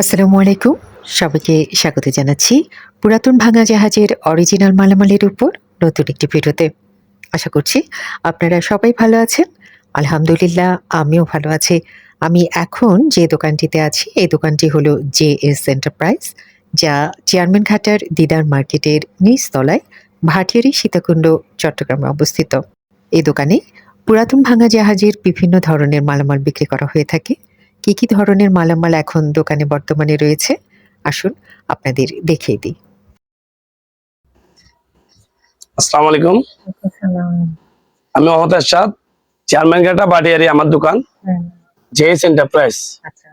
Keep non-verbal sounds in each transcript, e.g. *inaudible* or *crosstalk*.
আসসালামু আলাইকুম। সবাইকে স্বাগত জানাচ্ছি পুরাতন ভাঙা জাহাজের অরিজিনাল মালামালের উপর নতুন একটি ভিডিওতে। আশা করছি আপনারা সবাই ভালো আছেন। আলহামদুলিল্লাহ, আমিও ভালো আছি। আমি এখন যে দোকানটিতে আছি, এই দোকানটি হলো জে এস এন্টারপ্রাইজ যা চেয়ারম্যান ঘাটার দিদার মার্কেটের নিচতলায় ভাটিয়ারি সীতাকুণ্ড, চট্টগ্রামে অবস্থিত। এই দোকানে পুরাতন ভাঙা জাহাজের বিভিন্ন ধরনের মালামাল বিক্রি করা হয়ে থাকে। কি কি ধরনের মালামাল এখন দোকানে বর্তমানে রয়েছে? আসুন আপনাদের দেখিয়ে দিই। আসসালামু আলাইকুম। আমি মোহাম্মদ এরশাদ চেয়ারম্যান ঘাটা বাটিয়ারি আমার দোকান। J S enterprise. আচ্ছা।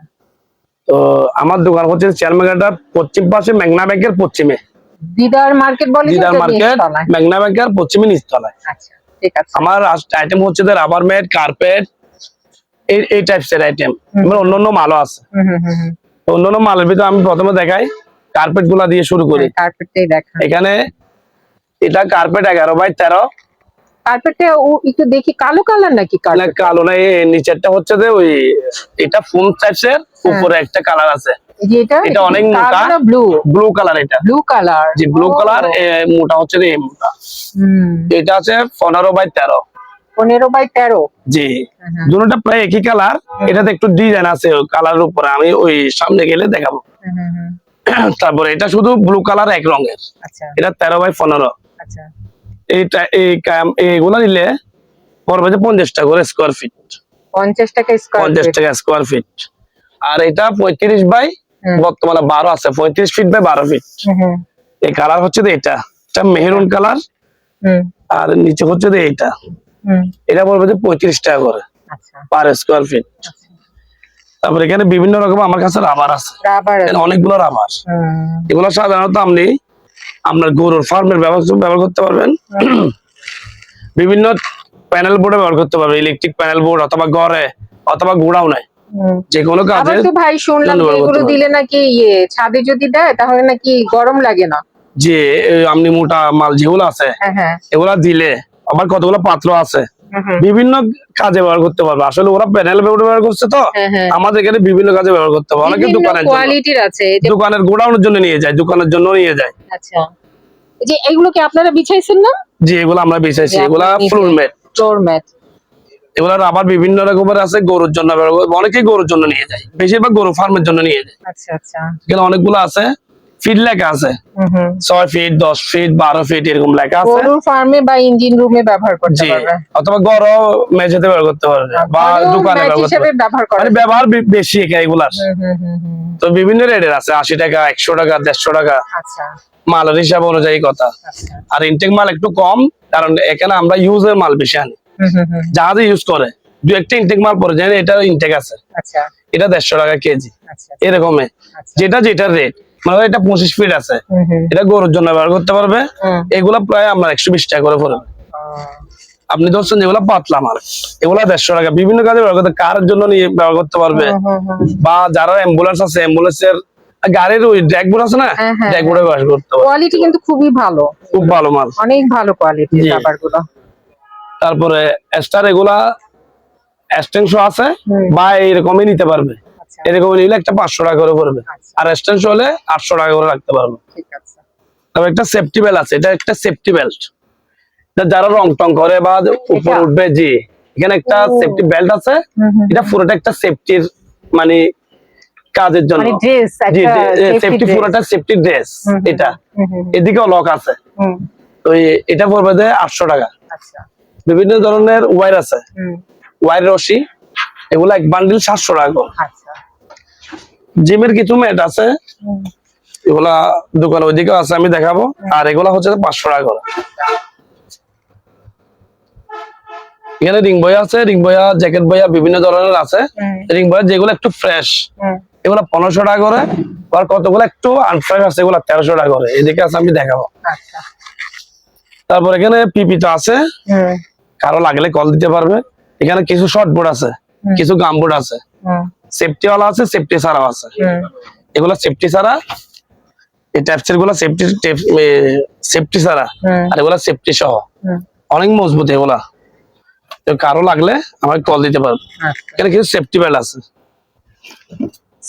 তো আমার দোকান হচ্ছে চেয়ারম্যান ঘাটার পশ্চিম পাশে মেঘনা ব্যাংকের পশ্চিমে। দিদার মার্কেট বলে দিদার মার্কেট মেঘনা ব্যাংকের পশ্চিমে নিচতলায়। আচ্ছা ঠিক আছে। আমার আইটেম হচ্ছে রাবার ম্যাট কার্পেট এই এই টাইপস এর আইটেম হুম। অন্য অন্য মালও আছে। অন্য অন্য মালের ভিতরে আমি প্রথমে দেখাই কার্পেটগুলা দিয়ে শুরু করি। এখানে এটা কার্পেট এগারো বাই তেরো। কার্পেটটা একটু দেখি কালো কালার নাকি কালো না এই নিচেরটা হচ্ছে যে ওই এটা টাইপসের উপরে একটা কালার আছে। এটা এটা অনেক মোটা। ব্লু ব্লু কালার এটা। ব্লু কালার যে ব্লু কালার মোটা হচ্ছে মোটা। এটা আছে পনেরো বাই তেরো। পনেরো বাই তেরো। জি। হুম, হুম, দুটোটা প্রায় একই কালার এটাতে একটু ডিজাইন আছে কালার উপরে আমি ওই সামনে গেলে দেখাবো। *clears throat* তারপরে এটা শুধু ব্লু কালার এক রঙের। আচ্ছা। এটা তেরো বাই পনেরো। আচ্ছা। এইটা এই নিলে পড়বে যে পঞ্চাশ টাকা করে স্কোয়ার ফিট পঞ্চাশ টাকা পঞ্চাশ টাকা স্কোয়ার ফিট আর এটা পঁয়ত্রিশ বাই বর্তমানে বারো আছে পঁয়ত্রিশ ফিট বাই বারো ফিট এই কালার হচ্ছে এটা। এটা মেহরুন কালার হুম। আর নিচে হচ্ছে যে এইটা। হুম এটা পড়বে যে পঁয়ত্রিশ টাকা করে পার স্কোয়ার ফিট তারপরে এখানে বিভিন্ন রকম আমার কাছে রাবার আছে। অনেকগুলো রাবার এগুলো সাধারণত আপনি আপনার গরুর ফার্মের ব্যবহার ব্যবহার করতে পারবেন। বিভিন্ন প্যানেল বোর্ডে ব্যবহার করতে পারবেন। ইলেকট্রিক প্যানেল বোর্ড অথবা ঘরে অথবা গোড়াও নাই হুম। যে কোনো কাজে তো ভাই শুনলাম এগুলো দিলে নাকি ইয়ে ছাদে যদি দেয় তাহলে নাকি গরম লাগে না। যে আপনি মোটা মাল যেগুলো আছে হ্যাঁ হ্যাঁ। এগুলা দিলে আবার কতগুলো পাত্র আছে। বিভিন্ন কাজে ব্যবহার করতে পারবে। আসলে ওরা প্যানেল ব্যবহার করছে তো। হ্যাঁ হ্যাঁ। আমাদের এখানে বিভিন্ন কাজে ব্যবহার করতে পারবে অনেকে দোকানের দোকানের গোডাউনের জন্য নিয়ে যায় দোকানের জন্য নিয়ে যায়। আচ্ছা। যে এগুলো কি আপনারা বিছাইছেন না? যে এগুলো আমরা বেচাইছি যে এগুলা ফ্লোর ম্যাট ফ্লোর ম্যাট এগুলা আবার বিভিন্ন রকমের আছে গরুর জন্য অনেকেই গরুর জন্য নিয়ে যায়। বেশিরভাগ গরু ফার্মের জন্য নিয়ে যায়। আচ্ছা আচ্ছা। এখানে অনেকগুলো আছে। ফিট লেখা আছে। ছয় ফিট দশ ফিট বারো ফিট এরকম লেখা আছে। ফার্মে বা ইঞ্জিন রুমে ব্যবহার করতে পারবে। অথবা গরু মেঝেতে ব্যবহার করতে পারবে বা দোকানে ব্যবহার করতে পারবে। ব্যবহার যায়। বেশি এগুলার। তো বিভিন্ন রেটের আছে আশি টাকা একশো টাকা দেড়শো টাকা। আচ্ছা। মালের হিসাব অনুযায়ী কথা। আচ্ছা। আর ইনটেক মাল একটু কম কারণ এখানে আমরা ইউজের মাল বেশি আনি। জাহাজে ইউজ করে। দু একটা ইনটেক মাল পরে জানি এটা ইনটেক আছে। আচ্ছা। এটা দেড়শো টাকা কেজি। আচ্ছা যেটা যেটার রেট মানে এটা পঁচিশ ফিট আছে। এটা গরুর জন্য ব্যবহার করতে পারবে। হুম এগুলা প্রায় আমরা একশো বিশ টাকা করে পড়বে আপনি ধরছেন যেগুলা পাতলা মাল। এগুলা দেড়শো টাকা। বিভিন্ন কাজে ব্যবহার করতে কারের জন্য নিয়ে ব্যবহার করতে পারবে। বা যারা অ্যাম্বুলেন্স আছে অ্যাম্বুলেন্সের গাড়ির ওই ড্যাকবোর্ড আছে না? হ্যাঁ, হ্যাঁ, ড্যাকবোর্ডে ব্যবহার করতে পারবে। কোয়ালিটি কিন্তু খুবই ভালো। খুব ভালো মাল। অনেক ভালো। রাবার তারপরে এক্সট্রা এগুলা এক্সটেনশন আছে। বা এরকমই নিতে পারবে। এরকম নিলে একটা পাঁচশো টাকা করে পড়বে। আচ্ছা। আর এক্সটেনশন হলে আটশো টাকা করে রাখতে পারবে। তবে একটা সেফটি বেল্ট আছে এটা একটা সেফটি বেল্ট যারা রং টং করে বা উপর উঠবে জি এখানে একটা সেফটি বেল্ট আছে। এটা পুরোটা একটা সেফটির মানে কাজের জন্য। মানে সেফটি পুরোটা সেফটি ড্রেস এটা। এদিকেও লক আছে। তো এটা পড়বে যে আটশো টাকা। আচ্ছা। বিভিন্ন ধরনের ওয়্যার আছে। হুম, ওয়্যার রশি এগুলো এক বান্ডিল সাতশো টাকা। আচ্ছা। জিমের কিছু ম্যাট আছে। এগুলা দোকান ওইদিকে আছে আমি দেখাবো। আর এগুলা হচ্ছে পাঁচশো টাকা করে। এখানে রিং বয়া আছে রিং বয়া জ্যাকেট বয়া বিভিন্ন ধরনের আছে। রিং বয়া যেগুলো একটু ফ্রেশ। এগুলো পনেরোশো টাকা করে আর কতগুলো একটু আনফ্রেশ আছে এগুলো তেরোশো টাকা করে। এদিকে আছে আমি দেখাবো। আচ্ছা। তারপর এখানে পিপি তো আছে কারও লাগলে কল দিতে পারবে। এখানে কিছু শর্ট বোর্ড আছে কিছু গাম বোর্ড আছে। সেফটি ওয়ালা আছে সেফটি ছাড়াও আছে। এগুলো সেফটি ছাড়া এই ট্যাপসেরগুলো সেফটি সেফটি ছাড়া আর এগুলো সেফটি সহ। অনেক মজবুত এগুলা। তো কারও লাগলে আমাকে কল দিতে পারবে আচ্ছা। এখানে কিছু সেফটি বেল্ট আছে।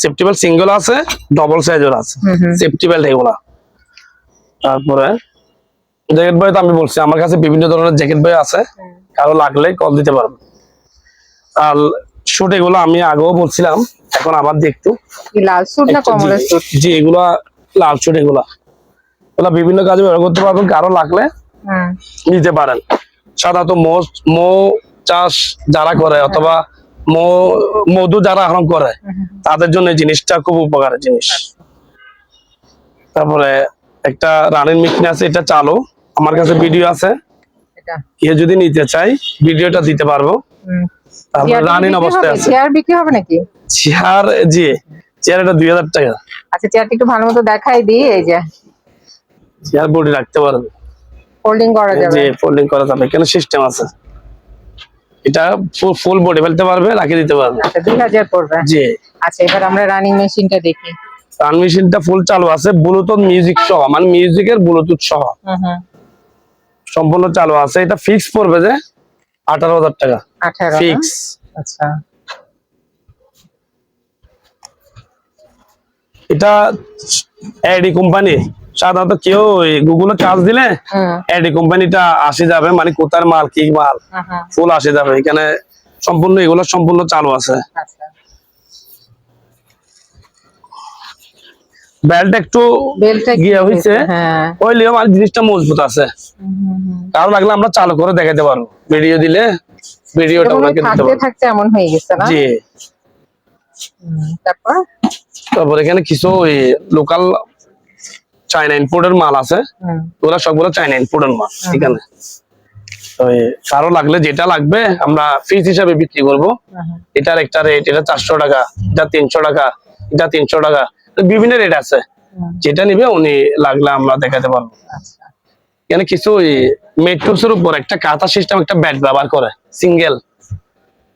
সেফটি বেল্ট সিঙ্গেল আছে ডবল সাইজের আছে। সেফটি বেল্ট এগুলা। তারপরে জ্যাকেট বয় তো আমি বলছি আমার কাছে বিভিন্ন ধরনের জ্যাকেট বই আছে। কারও লাগলে কল দিতে পারবে। আর শুট এগুলো আমি আগেও বলছিলাম এখন আবার দেখতো। লাল স্যুট না কমলা স্যুট জি এগুলা লাল শুট এগুলা। এগুলা বিভিন্ন কাজে ব্যবহার করতে পারবেন কারও লাগলে হুম নিতে পারেন। সাধারণত মৌ মৌ চাষ যারা করে অথবা মৌ মধু যারা আহরণ করে তাদের জন্য এই জিনিসটা খুব উপকারের জিনিস। তারপরে একটা রানের মেশিন আছে এটা চালু। আমার কাছে ভিডিও আছে। এটা। কেউ যদি নিতে চাই ভিডিওটা দিতে পারব। রানিং অবস্থায় আছে। চেয়ার বিক্রি হবে নাকি? চেয়ার জি চেয়ার এটা দুই হাজার টাকা। আচ্ছা চেয়ারটা একটু ভালো মতো দেখাই দিই এই যে। চেয়ার বডি রাখতে পারবে ফোল্ডিং করা যাবে। যে ফোল্ডিং করা যাবে কেন সিস্টেম আছে। এটা ফুল বডি ফেলতে পারবে রাখে দিতে পারবে। আচ্ছা পড়বে। জি। আচ্ছা এবার আমরা রানিং মেশিনটা দেখি। গান মেশিনটা ফুল চালু আছে ব্লুটুথ মিউজিক সহ মানে মিউজিকের ব্লুটুথ সহ। সম্পূর্ণ চালু আছে এটা ফিক্স পড়বে যে। আঠারো হাজার টাকা। ফিক্স আচ্ছা। এটা এডি কোম্পানি সাধারণত কেউ গুগলে চার্জ দিলে এডি কোম্পানিটা আসে যাবে মানে কোথার মাল কি মাল ফুল আসে যাবে। এখানে সম্পূর্ণ এগুলো সম্পূর্ণ চালু আছে। বেল্ট একটু গিয়ে হয়েছে হ্যাঁ। আমার জিনিসটা মজবুত আছে। লাগলে আমরা চালু করে দেখাতে পারব। ভিডিও দিলে ভিডিওটা ওনাকে দিতে পারব। থাকতে এমন হয়ে গেছে না? জি। তারপর? তারপর এখানে কিছু লোকাল চাইনা ইনপোর্টের মাল আছে। ওরা সবগুলো চাইনা ইনপোর্টের মাল এখানে। কারও লাগলে যেটা লাগবে আমরা ফিস হিসাবে বিক্রি করব। এটার একটা রেট এটা চারশো টাকা এটা তিনশো টাকা এটা তিনশো টাকা। বিভিন্ন রেট আছে। যেটা নিবে উনি লাগলে আমরা দেখাতে পারব। আচ্ছা। এখানে কিছু মেট্রোস এর উপর একটা কাঁথা সিস্টেম একটা ব্যাট ব্যবহার করে সিঙ্গেল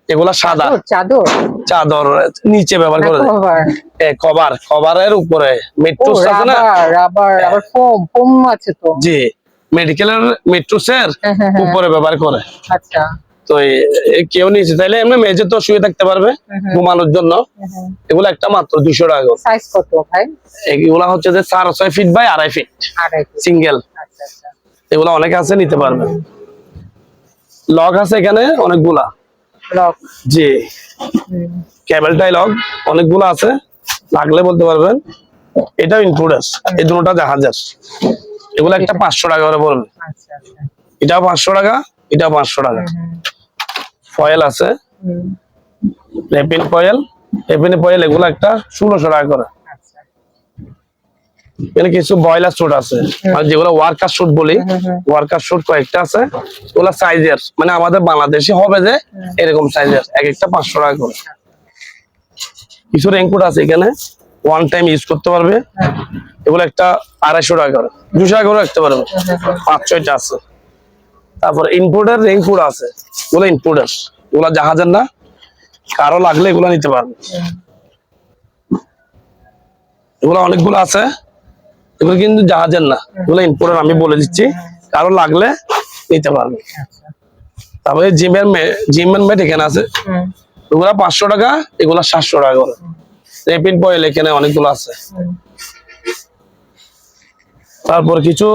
এগুলা সাদা। চাদর, চাদর? নিচে ব্যবহার করে। কভার কভার কভারের উপরে। ও মেট্রোস আছে না? রাবার রাবার ফোম ফোম আছে তো। জি। মেডিকেলের মেট্রোসের হ্যাঁ, হ্যাঁ, হ্যাঁ। উপরে ব্যবহার করে। আচ্ছা। তো কেউ নিচে তাইলে এমনি মেঝে তো শুয়ে থাকতে পারবে ঘুমানোর জন্য। এগুলো একটা মাত্র দুশো টাকা। সাইজ কত ভাই? এগুলা হচ্ছে যে সাড়ে ছয় ফিট বাই আড়াই ফিট সিঙ্গেল আচ্ছা আচ্ছা। এগুলো অনেকে আছে নিতে পারবে। লক আছে এখানে অনেকগুলা। লক জি। কেবল টাই লক অনেকগুলো আছে। লাগলে বলতে পারবেন। এটাও ইনক্লুডেড এই দুটোটা জাহাজের এগুলো একটা পাঁচশো টাকা করে পড়বে। আচ্ছা এটাও পাঁচশো টাকা এটাও পাঁচশো টাকা। ফয়েল আছে। রেপিন ফয়েল রেপিন ফয়েল এগুলো একটা ষোলোশো টাকা করে। আচ্ছা। এখানে কিছু বয়লার শুট আছে। মানে যেগুলো ওয়ার্কার শুট বলি। ওয়ার্কার শুট কয়েকটা আছে ওগুলা সাইজের মানে আমাদের বাংলাদেশে হবে যে এরকম সাইজের এক একটা পাঁচশো টাকা করে। কিছু রেনকোট আছে এখানে ওয়ান টাইম ইউজ করতে পারবে। এগুলো একটা আড়াইশো টাকা করে। দুশো টাকা করে রাখতে পারবে। পাঁচ ছয়টা আছে। তারপর ইনপোর্টের রেনকোট আছে। এগুলো ইনপোর্টের এগুলো জাহাজের না। কারও লাগলে এগুলো নিতে পারবে। এগুলো অনেকগুলো আছে। এগুলো কিন্তু জাহাজের না। এগুলো ইনপোর্টের আমি বলে দিচ্ছি। কারও লাগলে নিতে পারবে। তারপরে জিমের জিমের মেট এখানে আছে। এগুলা পাঁচশো টাকা, এগুলা সাতশো টাকা করে। রেপিন পয়েল এখানে অনেকগুলো আছে। তারপর কিছু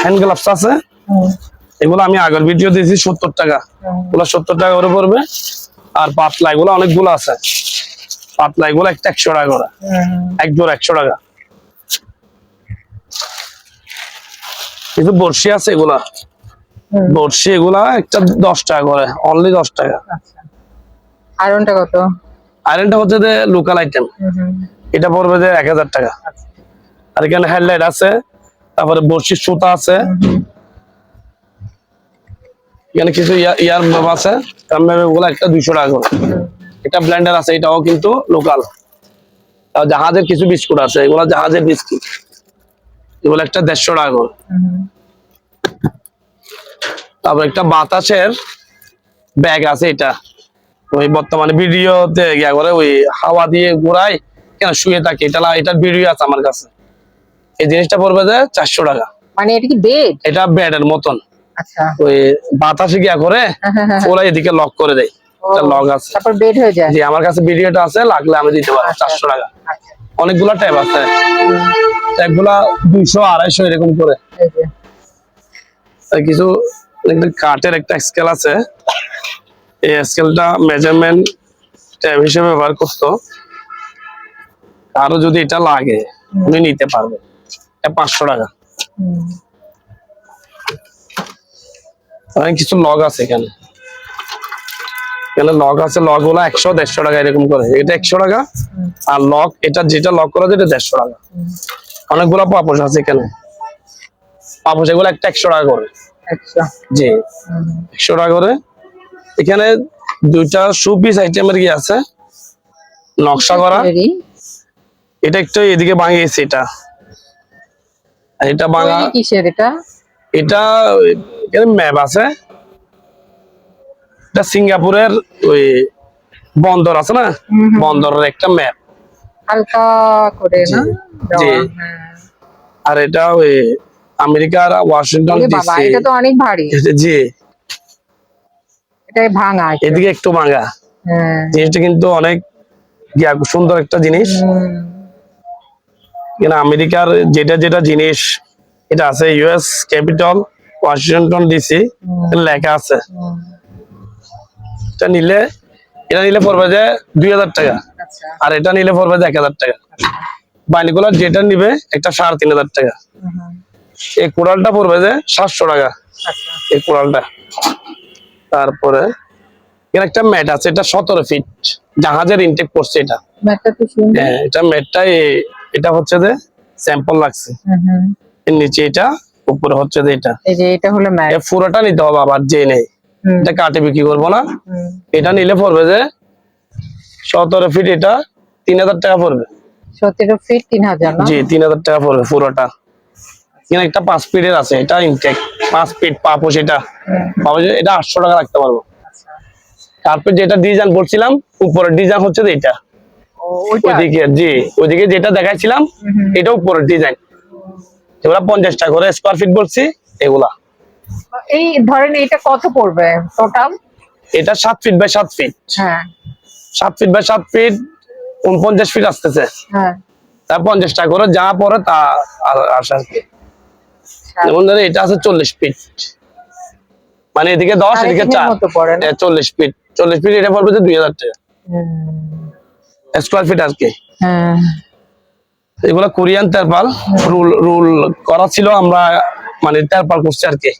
হ্যান্ড গ্লাভস আছে। এগুলো আমি আগের ভিডিও দিয়েছি সত্তর টাকা। এগুলো সত্তর টাকা করে পড়বে। আর পাতলা এগুলো অনেকগুলো আছে। পাতলা এগুলো একটা একশো টাকা করে। এক একশো টাকা। কিন্তু বর্ষি আছে এগুলা। বর্ষি এগুলা একটা দশ টাকা করে। অনলি দশ টাকা। আচ্ছা। আয়রনটা কত? আয়রনটা হচ্ছে যে লোকাল আইটেম এটা পড়বে যে এক হাজার টাকা। আচ্ছা। আর এখানে হেডলাইট আছে। তারপরে বর্ষির সুতা আছে। এখানে কিছু ইয়ার ম্যাপ আছে। তার ম্যাপগুলো একটা দুইশো টাকা করে। এটা ব্ল্যান্ডার আছে এটাও কিন্তু লোকাল জাহাজের কিছু বিস্কুট আছে এগুলো জাহাজের বিস্কুট। এগুলো একটা দেড়শো টাকা করে। তারপর একটা বাতাসের ব্যাগ আছে এটা। ওই বর্তমানে ভিডিওতে গিয়া করে ওই হাওয়া দিয়ে ঘোরায় কেন শুয়ে থাকে। এটা এটার ভিডিও আছে আমার কাছে। এই জিনিসটা পড়বে যে চারশো টাকা। মানে এটা কি বেড এটা বেডের মতন। ওই বাতাসে গিয়া করে হ্যাঁ, হ্যাঁ, হ্যাঁ। ওরা এদিকে লক করে দেয়। আছে। তারপর বেড হয়ে যায়। জি আমার কাছে ভিডিওটা আছে লাগলে আমি দিতে পারব চারশো টাকা। আচ্ছা। অনেকগুলা ট্যাব আছে। ট্যাবগুলা দুইশো আড়াইশো এরকম করে। কিছু কাঠের একটা স্কেল আছে। এই স্কেলটা মেজারমেন্ট ট্যাব হিসেবে ব্যবহার করতো। আরও যদি এটা লাগে উনি নিতে পারবে। পাঁচশো টাকা। কিছু লগ আছে এখানে। এখানে লগ আছে লগগুলো একশো দেড়শো টাকা এরকম করে। এটা একশো টাকা। আর লক এটা যেটা লক করা যায় এটা দেড়শো টাকা। অনেকগুলো পাপোশ আছে এখানে। পাপোশ এগুলো একটা একশো টাকা করে। জি। একশো টাকা করে। এখানে দুইটা শু পিস আইটেমের কি আছে? নকশা করা। এটা একটু এদিকে ভাঙিয়েছে এটা। আর এটা ভাঙা কিসের এটা? এটা ম্যাপ আছে। এটা সিঙ্গাপুরের ওই বন্দর আছে না। বন্দরের একটা ম্যাপ হালকা করে না। আর এটা ওই আমেরিকার ওয়াশিংটন ডিসি। এটা তো অনেক ভারী। জি। এটা ভাঙা এদিকে একটু ভাঙা। হ্যাঁ। জিনিসটা কিন্তু অনেক সুন্দর একটা জিনিস। আমেরিকার যেটা যেটা জিনিস এটা আছে ইউএস ক্যাপিটাল ওয়াশিংটন ডিসি লেখা আছে। এটা নিলে এটা নিলে পড়বে যে দুই হাজার টাকা। আচ্ছা। আর এটা নিলে পড়বে যে এক হাজার টাকা। বাইনিকুলার যেটা নিবে একটা সাড়ে তিন হাজার টাকা। এই কোড়ালটা পড়বে যে সাতশো টাকা। আচ্ছা। এই কোড়ালটা। তারপরে এখানে একটা ম্যাট আছে এটা সতেরো ফিট। জাহাজের ইনটেক করছে এটা। ম্যাটটা তো সুন্দর। হ্যাঁ এটা ম্যাটটা এটা হচ্ছে যে স্যাম্পল লাগছে। নিচে এটা উপরে হচ্ছে যে এটা। এই যে এটা হলো ম্যাট। পুরোটা নিতে হবে আবার যে নেই। এটা কাটে বিক্রি করব না। এটা নিলে পড়বে যে সতেরো ফিট এটা তিন হাজার টাকা পড়বে। সতেরো ফিট তিন হাজার না? জি তিন হাজার টাকা পড়বে পুরোটা। এখানে একটা পাঁচ ফিটের আছে এটা ইনটেক পাঁচ ফিট পাপোশ এটা। পাপোশ এটা আটশো টাকা রাখতে পারব। আচ্ছা। তারপর যেটা ডিজাইন বলছিলাম উপরের ডিজাইন হচ্ছে যে এটা। ওইদিকে জি ওইদিকে যেটা দেখাইছিলাম। এটা উপরের ডিজাইন এগুলা পঞ্চাশ টাকা করে স্কোয়ার ফিট বলছি এগুলা। এই ধরেন এটা কত পড়বে টোটাল এটা সাত ফিট বাই সাত ফিট হ্যাঁ। সাত ফিট বাই সাত ফিট উনপঞ্চাশ ফিট আসতেছে। হ্যাঁ। তার পঞ্চাশ টাকা করে যা পরে তা আর- আসে আর কি। আচ্ছা। যেমন ধরো এটা আছে চল্লিশ ফিট মানে এদিকে দশ এদিকে চার। না? চল্লিশ ফিট চল্লিশ ফিট এটা পড়বে যে দুই হাজার টাকা। হুম, স্কোয়ার ফিট আর কি। হ্যাঁ। এগুলো কোরিয়ান তেরপাল রুল রুল করা ছিল আমরা মানে তেরপাল করছি আর কি।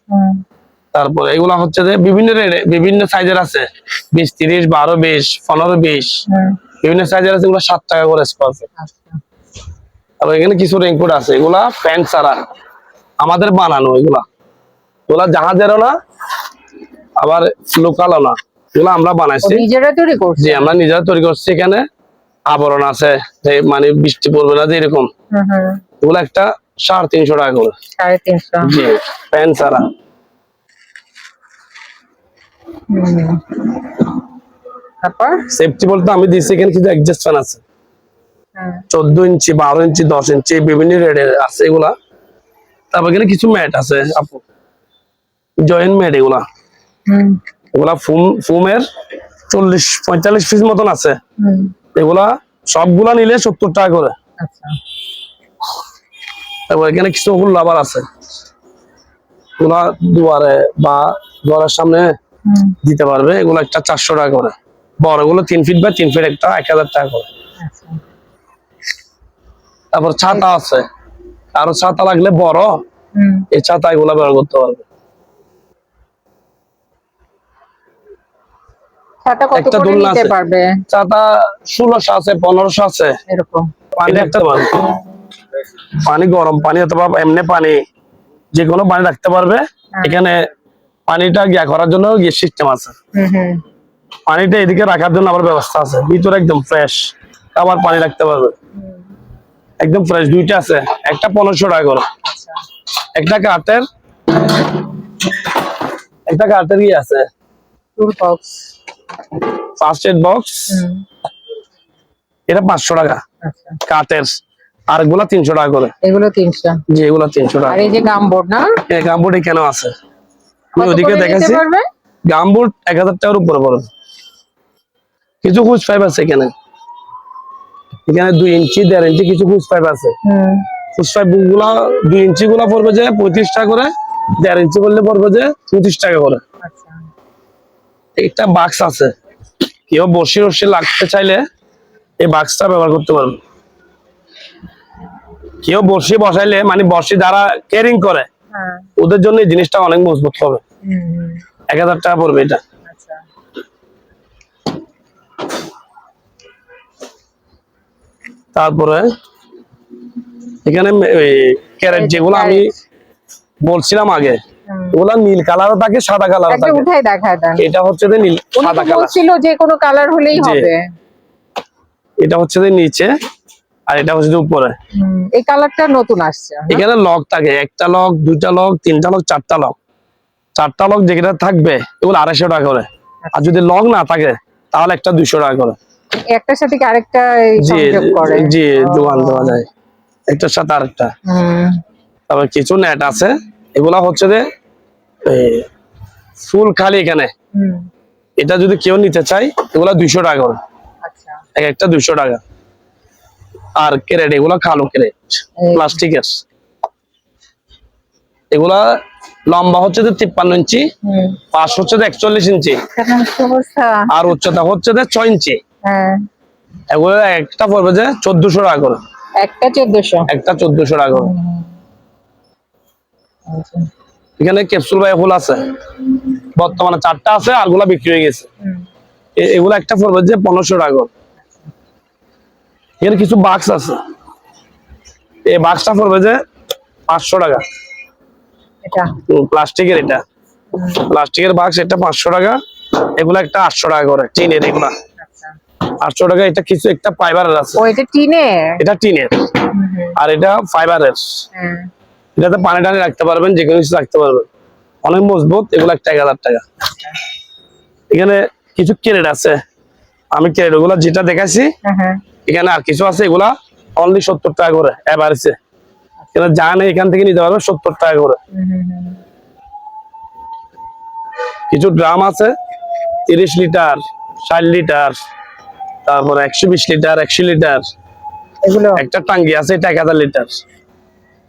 তারপরে এগুলা হচ্ছে যে বিভিন্ন বিভিন্ন সাইজের আছে। বিশ তিরিশ বারো বিশ পনেরো বিশ। বিভিন্ন সাইজের আছে এগুলো সাত টাকা করে স্কোয়ার ফিট আচ্ছা। আর এখানে কিছু রেইনকোট আছে এগুলা প্যান্ট ছাড়া। আমাদের বানানো এগুলা। এগুলা জাহাজেরও না আবার লোকালও না। এগুলো আমরা বানাইছি। নিজেরা তৈরি করছি আমরা নিজেরা তৈরি করছি এখানে। আবরণ আছে মানে বৃষ্টি পড়বে না যে এরকম। হুম, হুম, এগুলো একটা সাড়ে তিনশো টাকা করে। সাড়ে তিনশো। জি প্যান্ট ছাড়া। তারপর? সেফটি বলতে আমি দিচ্ছি এখানে কিছু অ্যাডজাস্ট ফ্যান আছে। চোদ্দ ইঞ্চি বারো ইঞ্চি দশ ইঞ্চি বিভিন্ন রেডের আছে এগুলা। তারপর এখানে কিছু ম্যাট আছে আপু। জয়েন্ট ম্যাট এগুলা। হুম, এগুলা ফুম ফুমের চল্লিশ পঁয়তাল্লিশ পিস মতন আছে। এগুলা সবগুলা নিলে সত্তর টাকা করে। আচ্ছা। তারপর এখানে কিছু লাভার আছে। দুয়ারে বা ঘরের সামনে দিতে পারবে। এগুলো একটা চারশো টাকা করে। বড় এগুলো তিন ফিট বা তিন ফিট একটা এক হাজার টাকা করে। আচ্ছা। তারপর ছাতা আছে। আরও ছাতা লাগলে বড়। এই ছাতা এগুলা ব্যবহার করতে পারবে ছাতা কত একটা দোলনা আছে। ষোলোশো আছে পনেরোশো আছে। এরকম। পানি রাখতে পারবে পানি গরম পানি অথবা এমনি পানি যে কোনো পানি রাখতে পারবে। এখানে পানিটা গিয়া করার জন্য গিয়ে সিস্টেম আছে। হুম হুম। পানিটা এদিকে রাখার জন্য আবার ব্যবস্থা আছে। ভিতরে একদম ফ্রেশ আবার পানি রাখতে পারবে। একদম ফ্রেশ দুইটা আছে। একটা পনেরোশো টাকা করে। আচ্ছা। একটা কাঠের একটা কাঠের ইয়ে আছে। ফার্স্ট এড বক্স এটা পাঁচশো টাকা। আচ্ছা। কাঠের। আর এগুলা তিনশো টাকা করে। এগুলো তিনশো। যে এগুলা তিনশো টাকা। আর এই যে গামবোর্ড না? এই গামবুট কেন আছে? আমি ওদিকে দেখাচ্ছি গামবুট এক হাজার টাকার উপরে পড়বে কিছু হুইস পাইপ আছে এখানে। এখানে দুই ইঞ্চি দেড় ইঞ্চি কিছু হুইস পাইপ আছে। হুম। হুইস পাইপগুলা দুই ইঞ্চি গুলা পড়বে যে পঁয়ত্রিশ টাকা করে দেড় ইঞ্চি করলে পড়বে যে পঁচিশ টাকা করে। একটা বাক্স আছে। কেউ বসে বসে লাগতে চাইলে এই বাক্সটা ব্যবহার করতে পারবে কেউ বসে বসাইলে মানে বসে যারা কেয়ারিং করে হ্যাঁ। ওদের জন্য জিনিসটা অনেক মজবুত হবে। এক হাজার টাকা পড়বে এটা। আচ্ছা। তারপরে এখানে ক্যারেট যেগুলো আমি বলছিলাম আগে। ওগুলা নীল কালারও থাকে সাদা কালারও একটা থাকে। উঠাই দেখায় দেন। এটা হচ্ছে যে নীল সাদা কালার। বলছিল যে কোনো কালার হলেই হবে। এটা হচ্ছে যে নিচে আর এটা হচ্ছে উপরে। এই কালারটা নতুন আসছে? এখানে লক থাকে একটা লক দুইটা লক তিনটা লক চারটা লক। চারটা লক যেটা থাকবে এগুলো আড়াইশো টাকা করে। আর যদি লক না থাকে তাহলে একটা দুইশো টাকা করে। একটার সাথে কি আরেকটা জি সংযোগ করে? জি। দোকান দেওয়া যায়। একটার সাথে আরেকটা। হুম, তারপর কিছু নেট আছে। এগুলা হচ্ছে যে ফুল খালি এখানে। এটা যদি কেউ নিতে চায় এগুলা দুইশো টাকা আচ্ছা। এক একটা দুইশো টাকা। আর ক্যারেট এগুলা কালো ক্যারেট এই- প্লাস্টিকের এগুলা লম্বা হচ্ছে যে তিপ্পান্ন ইঞ্চি পাশ হচ্ছে একচল্লিশ ইঞ্চি। আর উচ্চতা হচ্ছে যে ছয় ইঞ্চি। হ্যাঁ। এগুলো একটা পড়বে যে চোদ্দশো টাকা করে। একটা চোদ্দশো। একটা চোদ্দশো টাকা করে। এখানে ক্যাপসুল বাই ফুল আছে। বর্তমানে চারটা আছে আরগুলা বিক্রি হয়ে গেছে। এগুলো একটা পড়বে যে পনেরোশো টাকা এখানে কিছু বাক্স আছে। এই বাক্সটা পড়বে যে পাঁচশো টাকা। প্লাস্টিকের এটা। প্লাস্টিকের বাক্স এটা পাঁচশো টাকা। এগুলো একটা আটশো টাকা করে টিনের এগুলা। আচ্ছা। আটশো টাকা এটা কিছু একটা ফাইবারের আছে। এটা টিনে এটা টিনের। আর এটা ফাইবারের এটাতে পানি টানি রাখতে পারবেন যে কোনো কিছু রাখতে পারবেন। অনেক মজবুত এগুলো একটা এক হাজার টাকা। এখানে কিছু ক্যারেট আছে। আমি ক্যারেট ওগুলো যেটা দেখাইছি হ্যাঁ, হ্যাঁ। এখানে আর কিছু আছে এগুলা অনলি সত্তর টাকা করে এভারেজে এখানে যা নেই এখান থেকে নিতে পারবে সত্তর টাকা করে। কিছু ড্রাম আছে তিরিশ লিটার ষাট লিটার তারপর একশো বিশ লিটার একশো লিটার। এগুলো? একটা টাঙ্গি আছে এটা এক হাজার লিটার।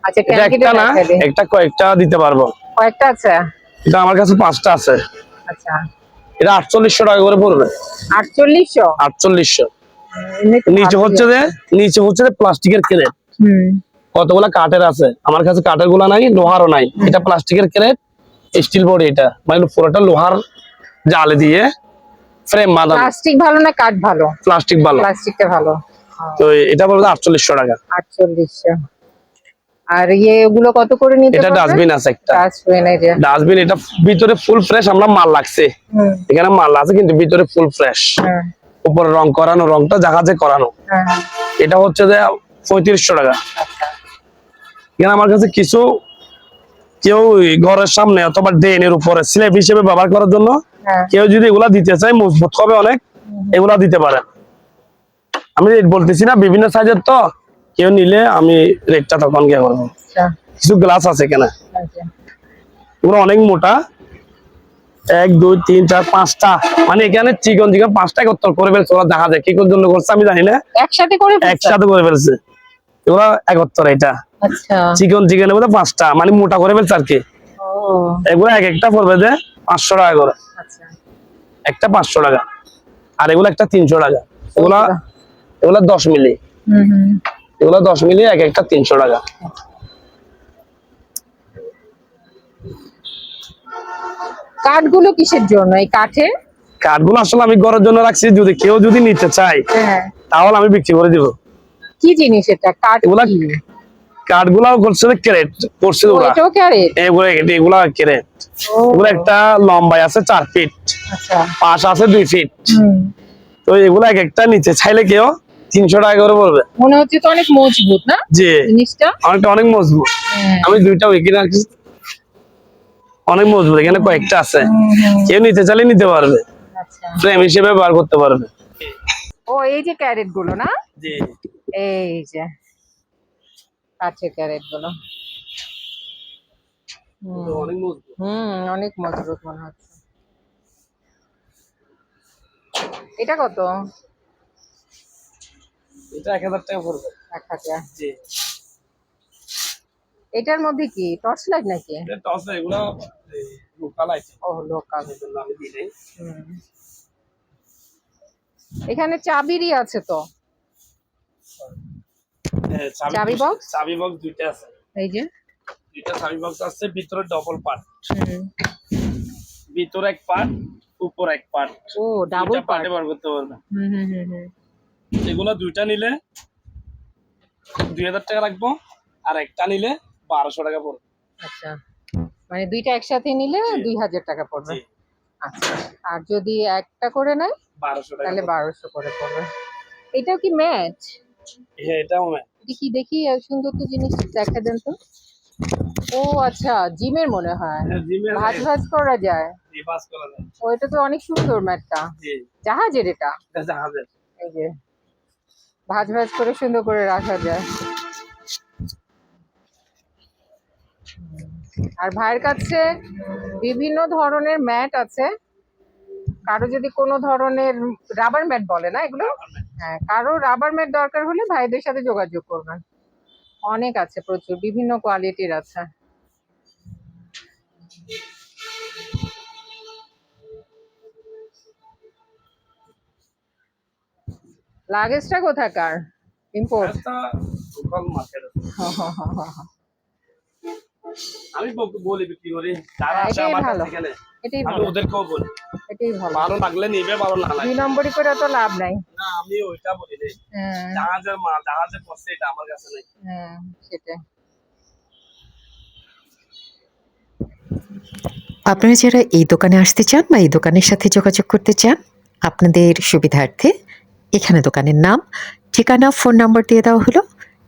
আচ্ছা এটা একটা না একটা কয়েকটা দিতে পারব। কয়েকটা আছে? এটা আমার কাছে পাঁচটা আছে। আচ্ছা। এটা আটচল্লিশশো টাকা করে পড়বে। আটচল্লিশশো? আটচল্লিশশো। এমনি তো নিচে হচ্ছে যে নিচে হচ্ছে যে প্লাস্টিকের ক্রেট। হুম। কতগুলা কাঠের আছে? আমার কাছে কাঠেরগুলা নাই লোহারও নাই। এটা প্লাস্টিকের ক্রেট স্টিল বডি এটা। মানে পুরোটা লোহার জালে দিয়ে ফ্রেম বাঁধানো। প্লাস্টিক ভালো না কাঠ ভালো? প্লাস্টিক ভালো। প্লাস্টিকটা ভালো। তো এটা বলবে আটচল্লিশশো টাকা। আটচল্লিশশো। আর ইয়ে ওগুলো কত করে নিতে এটা ডাস্টবিন আছে একটা। ডাস্টবিন ডাস্টবিন এটা ভিতরে ফুল ফ্রেশ আমরা মাল লাগছে। এখানে মাল আছে কিন্তু ভিতরে ফুল ফ্রেশ হ্যাঁ। উপরে রং করানো রংটা জাহাজে করানো। হ্যাঁ। এটা হচ্ছে যে পঁয়ত্রিশশো টাকা। এখানে আমার কাছে কিছু কেউ ঘরের সামনে অথবা ড্রেনের উপরে স্ল্যাব হিসেবে ব্যবহার করার জন্য হ্যাঁ। কেউ যদি এগুলা দিতে চায় মজবুত হবে অনেক এগুলা দিতে পারে। আমি বলতেছি না বিভিন্ন সাইজের তো। কেউ নিলে আমি রেটটা তখন গিয়ে করব আচ্ছা। কিছু গ্লাস আছে এখানে। আচ্ছা। এগুলো অনেক মোটা। এক দুই তিন চার পাঁচটা। মানে এখানে চিকন চিকন পাঁচটা একত্র করে ফেলছে ওরা দেখা যায়। কি কোন জন্য করছে আমি জানি না। একসাথে করে? একসাথে করে ফেলছে। এগুলো একত্র এটা। আচ্ছা। চিকন চিকেনের মধ্যে পাঁচটা। মানে মোটা করে ফেলছে আর কি। এগুলো এক একটা পড়বে যে পাঁচশো টাকা করে। একটা পাঁচশো টাকা। আর এগুলো একটা তিনশো টাকা। এগুলা এগুলা দশ মিলি। এগুলো দশ মিলি এক একটা তিনশো টাকা। কাঠগুলো কিসের জন্য? এই কাঠে? কাঠগুলো আসলে আমি ঘরের জন্য রাখছি যদি কেউ যদি নিতে চায় হ্যাঁ। তাহলে আমি বিক্রি করে দিব। কি জিনিস এটা? কাঠ এগুলা কি? কাঠগুলো করছে ক্যারেট করছে ওরা এগুলো ক্যারেট। এগুলো একটা লম্বাই আছে চার ফিট। আচ্ছা। পাশ আছে দুই ফিট। তো এগুলো এক একটা নিচে চাইলে কেউ তিনশো টাকা করে পড়বে। মনে হচ্ছে তো অনেক মজবুত না? যে জিনিসটা? অনেকটা অনেক মজবুত। হ্যাঁ। আমি দুইটা উইকেট রাখছি অনেক মজবুত এখানে কয়েকটা আছে। কেউ নিতে চাইলে নিতে পারবে। আচ্ছা। ফ্রেম হিসেবে ব্যবহার করতে পারবে। ও এই যে ক্যারেটগুলো না? জি। এই যে কাঠের ক্যারেটগুলো। অনেক মজবুত। হুম অনেক মজবুত মনে হচ্ছে। এটা কত? এটা এক হাজার টাকা পড়বে। জি। এটার মধ্যে কি টর্চ লাইট নাকি? এটা টস এগুলো লোকাল ও লোকাল আমি দিই নাই। এখানে চাবিরই আছে তো? হ্যাঁ, চাবি box? চাবি বক্স দুইটা আছে। এই যে। দুইটা চাবি বক্স আছে ভিতরে ডবল পার্ট। ভিতরে এক পার্ট উপর এক পার্ট ও ডাবল পার্ট বার করতে পারবে। হুম হুম হুম হুম। এগুলো দুইটা নিলে দুই হাজার টাকা রাখব আর একটা নিলে বারোশো টাকা পড়বে। আচ্ছা। মানে দুইটা একসাথে নিলে দুই হাজার টাকা পড়বে। আচ্ছা। আর যদি একটা করে নেয় বারোশো তাহলে বারোশো করে পড়বে। এটাও কি ম্যাচ? হ্যাঁ এটাও দেখি দেখি সুন্দর তো জিনিস দেখা দেন তো। ও আচ্ছা জিমের মনে হয়। ভাজ ভাজ করা যায়। রিভার্স ও এটা তো অনেক সুন্দর ম্যাটটা জাহাজের এটা? এটা জাহাজের। এই যে। ভাজ ভাজ করে সুন্দর করে রাখা যায়। আর ভাইয়ের কাছে বিভিন্ন ধরনের ম্যাট আছে। কারও যদি কোনো ধরনের রাবার ম্যাট বলে না এগুলো? হ্যাঁ কারও রাবার ম্যাট দরকার হলে ভাইদের সাথে যোগাযোগ করবেন। অনেক আছে প্রচুর বিভিন্ন কোয়ালিটির আছে। লাগেজটা কোথাকার? ইম্পোর্ট একটা লোকাল মার্কেট আমি বলি বিক্রি করি। যারা হ্যাঁ, আসে আমার কাছে গেলে এটাই আমি ভালো। ওদেরকেও বলি। এটাই ভালো। ভালো লাগলে নিবে ভালো না দুই নম্বরই করে তো লাভ নাই। না আমি ওইটা বলি রে। হ্যাঁ। জাহাজের মাল জাহাজের পড়ছে এটা আমার কাছে নেই। হ্যাঁ সেটাই। আপনারা যারা এই দোকানে আসতে চান বা এই দোকানের সাথে যোগাযোগ করতে চান আপনাদের সুবিধার্থে এখানে দোকানের নাম, ঠিকানা, ফোন নম্বর দিয়ে দেওয়া হলো।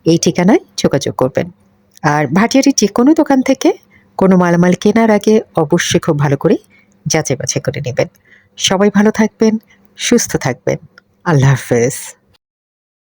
এই ঠিকানায় যোগাযোগ করবেন। আর ভাটিয়ারি যে কোনো দোকান থেকে কোনো মালামাল কেনার আগে অবশ্যই খুব ভালো করে যাচাই বাছাই করে নেবেন। সবাই ভালো থাকবেন, সুস্থ থাকবেন। আল্লাহ হাফেজ।